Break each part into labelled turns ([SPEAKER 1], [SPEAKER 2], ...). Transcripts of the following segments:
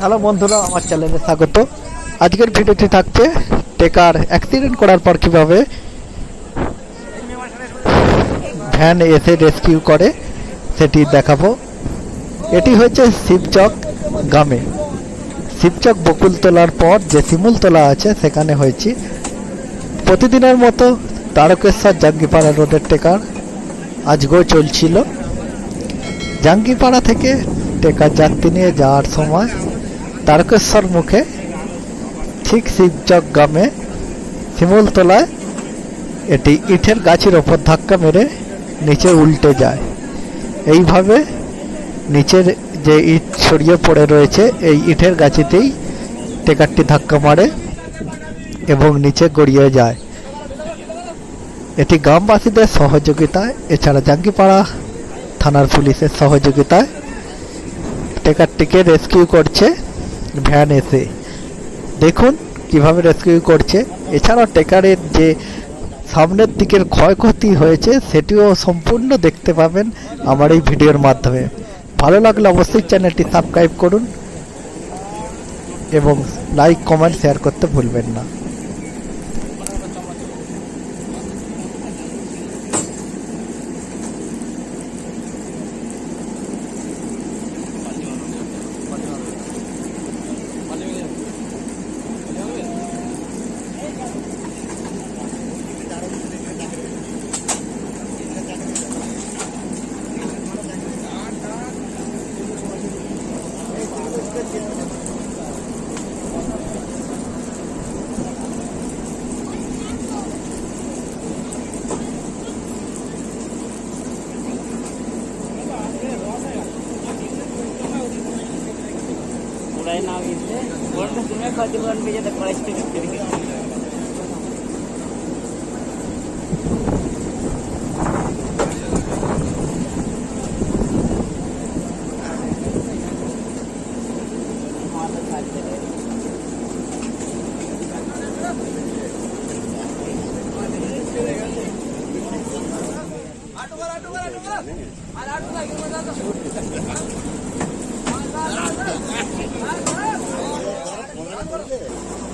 [SPEAKER 1] Hello বন্ধুরা, আমার চ্যানেলে স্বাগত। আজকের ভিডিওটি থাকছে টেকার অ্যাক্সিডেন্ট করার পর কীভাবে ভ্যান এসে রেস্কিউ করে, সেটি দেখাবো। এটি হয়েছে শিবচক গ্রামে। শিবচক বকুলতলার পর যে শিমুলতলা আছে, সেখানে হয়েছি। প্রতিদিনের মতো তারকেশ্বর জাঙ্গিপাড়া রোডের টেকার আজকেও চলছিল। জাঙ্গিপাড়া থেকে টেকার যাত্রী নিয়ে যাওয়ার সময় তারকেশ্বর মুখে ঠিক শিবচক গ্রামে শিমুলতলায় এটি ইটের গাছের ওপর ধাক্কা মেরে নিচে উল্টে যায়। এইভাবে নিচের যে ইট ছড়িয়ে পড়ে রয়েছে, এই ইটের গাছিতেই টেকারটি ধাক্কা মারে এবং নিচে গড়িয়ে যায়। এটি গ্রামবাসীদের সহযোগিতায়, এছাড়া জাঙ্গিপাড়া থানার পুলিশের সহযোগিতায় টেকারটিকে রেস্কিউ করছে। ভ্যান এসে। দেখুন কীভাবে রেস্কিউ করছে। এছাড়াও টেকারের যে সামনের দিকের ক্ষয়ক্ষতি হয়েছে, সেটিও সম্পূর্ণ দেখতে পাবেন আমার এই ভিডিওর মাধ্যমে। ভালো লাগলে অবশ্যই চ্যানেলটি সাবস্ক্রাইব করুন এবং লাইক কমেন্ট শেয়ার করতে ভুলবেন না।
[SPEAKER 2] काय नाव घेतलं म्हणून तुम्ही खाती पण पाहिजे तर कळायची
[SPEAKER 3] घेतली आठवडा आठवडा आठवडा
[SPEAKER 2] आठवडा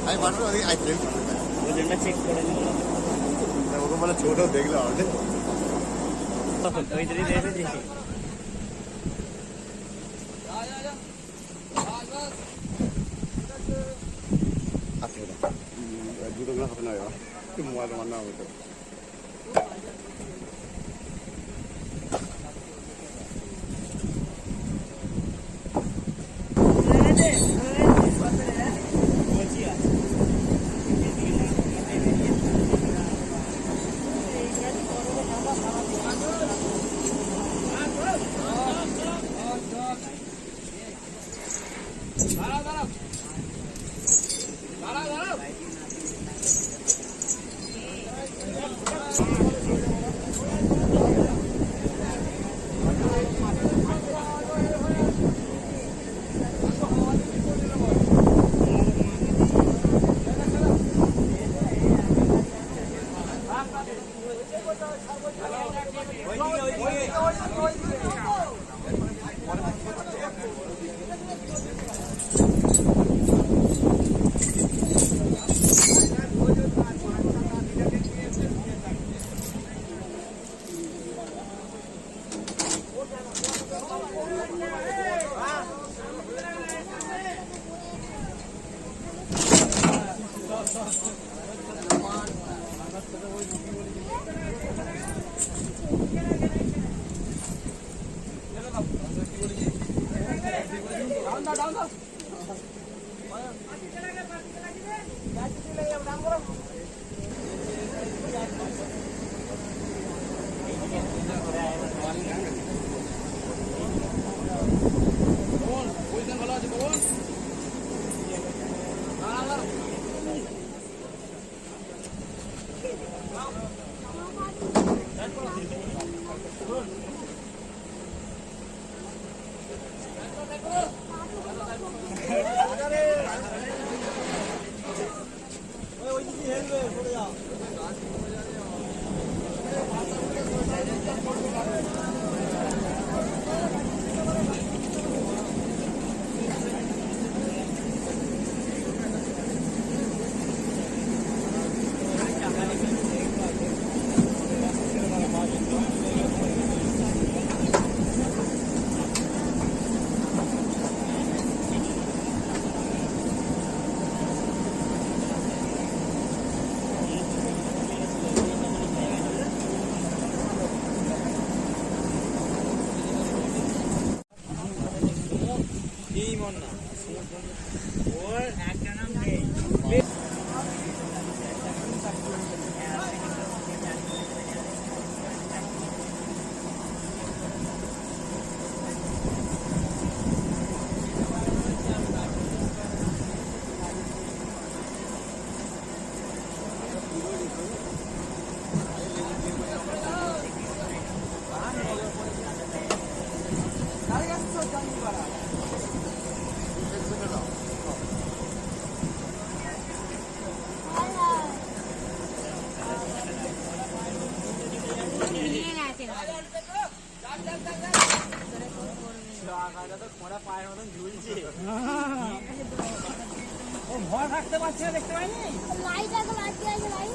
[SPEAKER 2] आई वाटर आई
[SPEAKER 3] आई ड्रिंक वो झंडा चेक
[SPEAKER 2] करेंगे वो को मतलब
[SPEAKER 3] छोटो देख लो आउट तो इधर ही देख रहे थे
[SPEAKER 4] जूतों में खतरनाक है मोबाइल मारना होता है Down, down, down. Good. ও ভয় থাকতে পারছে না দেখতে পাইনি?
[SPEAKER 3] লাইট এখন আজকে আছে লাইট